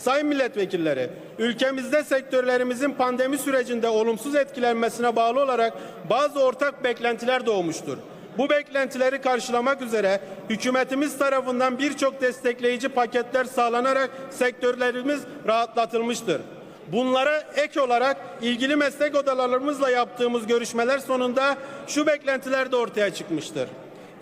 Sayın milletvekilleri, ülkemizde sektörlerimizin pandemi sürecinde olumsuz etkilenmesine bağlı olarak bazı ortak beklentiler doğmuştur. Bu beklentileri karşılamak üzere hükümetimiz tarafından birçok destekleyici paketler sağlanarak sektörlerimiz rahatlatılmıştır. Bunlara ek olarak ilgili meslek odalarımızla yaptığımız görüşmeler sonunda şu beklentiler de ortaya çıkmıştır.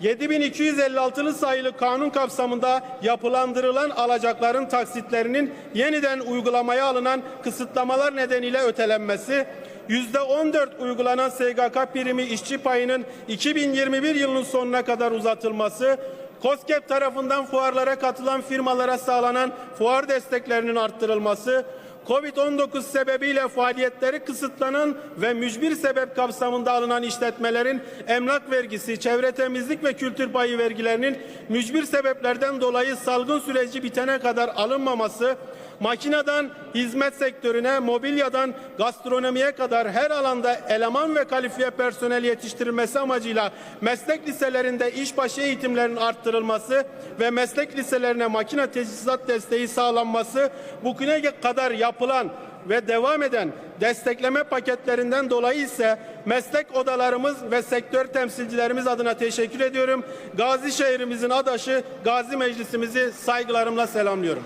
7256'lı sayılı kanun kapsamında yapılandırılan alacakların taksitlerinin yeniden uygulamaya alınan kısıtlamalar nedeniyle ötelenmesi, %14 uygulanan SGK primi işçi payının 2021 yılının sonuna kadar uzatılması, COSGAP tarafından fuarlara katılan firmalara sağlanan fuar desteklerinin arttırılması, Covid-19 sebebiyle faaliyetleri kısıtlanan ve mücbir sebep kapsamında alınan işletmelerin emlak vergisi, çevre temizlik ve kültür payı vergilerinin mücbir sebeplerden dolayı salgın süreci bitene kadar alınmaması, makineden hizmet sektörüne, mobilyadan gastronomiye kadar her alanda eleman ve kalifiye personel yetiştirilmesi amacıyla meslek liselerinde işbaşı eğitimlerinin arttırılması ve meslek liselerine makine teçhizat desteği sağlanması bugüne kadar yapılan ve devam eden destekleme paketlerinden dolayı ise meslek odalarımız ve sektör temsilcilerimiz adına teşekkür ediyorum. Gazi şehrimizin adaşı Gazi Meclisimizi saygılarımla selamlıyorum.